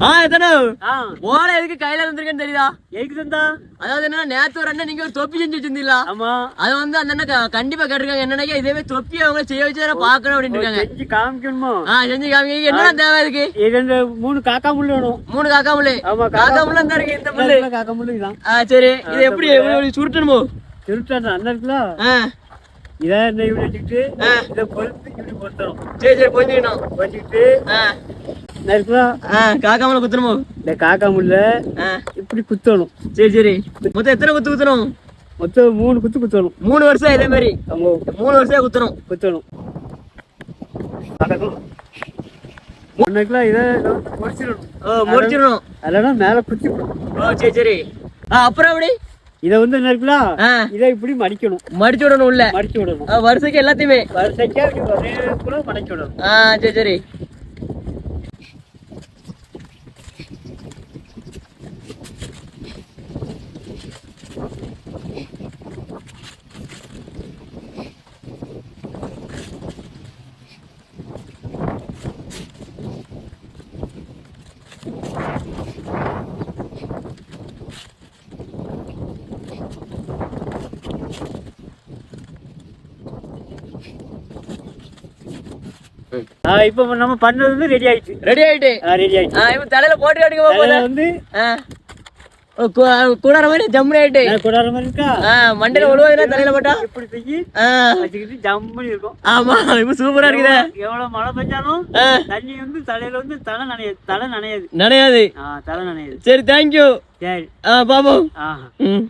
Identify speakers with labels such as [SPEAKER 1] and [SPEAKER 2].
[SPEAKER 1] ஆ எத்தனை?
[SPEAKER 2] ஆ.
[SPEAKER 1] ஓலை எதுக்கு கையில இருந்திருக்கேன்னு தெரியுதா?
[SPEAKER 2] எதுக்கு தந்தா?
[SPEAKER 1] அதாவது என்ன நேத்து ஒரு அண்ணன் நீங்க ஒரு தொப்பி செஞ்சு வச்சிருந்தீங்களா?
[SPEAKER 2] ஆமா.
[SPEAKER 1] அது வந்து அந்த அண்ணன் கண்டிப்பா கேட்டிருக்காங்க. என்னன்னா இதே மாதிரி தொப்பி அவங்க செய்ய வச்சு பாக்கணும் அப்படின்னு இருக்காங்க.
[SPEAKER 2] செஞ்சு காமிக்கணுமோ?
[SPEAKER 1] ஆ செஞ்சு காமிங்க என்ன தேவை இதுக்கு
[SPEAKER 2] இது மூணு காக்கா முள்ளு வேணும்.
[SPEAKER 1] மூணு காக்கா முள்ளு.
[SPEAKER 2] ஆமா
[SPEAKER 1] காக்கா முள்ளு. தான் இருக்கு இந்த முள்ளு.
[SPEAKER 2] காக்கா முள்ளு
[SPEAKER 1] ஆ சரி. இது எப்படி சுருட்டணுமோ?
[SPEAKER 2] திருட்டான் அந்த இருக்குல்ல?
[SPEAKER 1] ஆ.
[SPEAKER 2] இதை இப்படி வச்சுக்கிட்டு. இதை பொறுத்து இப்படி பொறுத்தணும்
[SPEAKER 1] சரி சரி கொஞ்சிக்கணும்
[SPEAKER 2] வச்சுக்கிட்டு
[SPEAKER 1] ஆ
[SPEAKER 2] இந்த இருக்குல்ல
[SPEAKER 1] ஆ காக்கா முள்ளு குத்தணுமோ?
[SPEAKER 2] இந்த காக்கா முள்ள
[SPEAKER 1] ஆ.
[SPEAKER 2] இப்படி குத்தணும்.
[SPEAKER 1] சரி சரி. மொத்தம் எத்தனை குத்து குத்தணும்?
[SPEAKER 2] மொத்தம் மூணு குத்து குத்தணும்.
[SPEAKER 1] மூணு வருஷம் இதே மாதிரி. மூணு வருஷம் குத்தணும்.
[SPEAKER 2] குத்தணும்.
[SPEAKER 1] முடிச்சிடணும்
[SPEAKER 2] அதெல்லாம் மேலே குத்தி
[SPEAKER 1] ஓ சரி சரி. அப்புறம் எப்படி?
[SPEAKER 2] இதை வந்து என்ன இருக்குல்ல
[SPEAKER 1] ஆ.
[SPEAKER 2] இதை இப்படி மடிக்கணும்.
[SPEAKER 1] மடிச்சு விடணும் உள்ள.
[SPEAKER 2] மடிச்சு விடணும்.
[SPEAKER 1] ஆ, வருஷத்துக்கு எல்லாத்தையுமே.
[SPEAKER 2] கூட மடக்கி விடணும்.
[SPEAKER 1] ஆ சரி சரி.
[SPEAKER 2] இப்போ நம்ம பண்ணது வந்து ரெடி ஆயிடுச்சு.
[SPEAKER 1] ரெடி ஆயிட்டு.
[SPEAKER 2] ரெடி ஆயிடுச்சு.
[SPEAKER 1] ஆ இப்ப தலையில போட்டு போல
[SPEAKER 2] அதில் வந்து
[SPEAKER 1] ஆ. கூடார மாதிரி ஜம்முனி ஆயிட்டு.
[SPEAKER 2] கொடார மாதிரி இருக்கா?
[SPEAKER 1] ஆ மண்டையில ஒழுவதுல தலையில போட்டா?
[SPEAKER 2] இப்படி தூக்கி
[SPEAKER 1] ஆ.
[SPEAKER 2] வச்சுக்கிட்டு ஜம்முன்னு இருக்கும்.
[SPEAKER 1] ஆமா இப்ப சூப்பரா இருக்குதே.
[SPEAKER 2] எவ்வளவு மழை பெஞ்சாலும்
[SPEAKER 1] ஆ.
[SPEAKER 2] தண்ணி வந்து தலையில வந்து தலை நனையாது தலை நனையாது.
[SPEAKER 1] நனையாது.
[SPEAKER 2] ஆ தலை நனையாது.
[SPEAKER 1] சரி தேங்க்யூ
[SPEAKER 2] சரி.
[SPEAKER 1] ஆ
[SPEAKER 2] ஆஹா
[SPEAKER 1] ம்.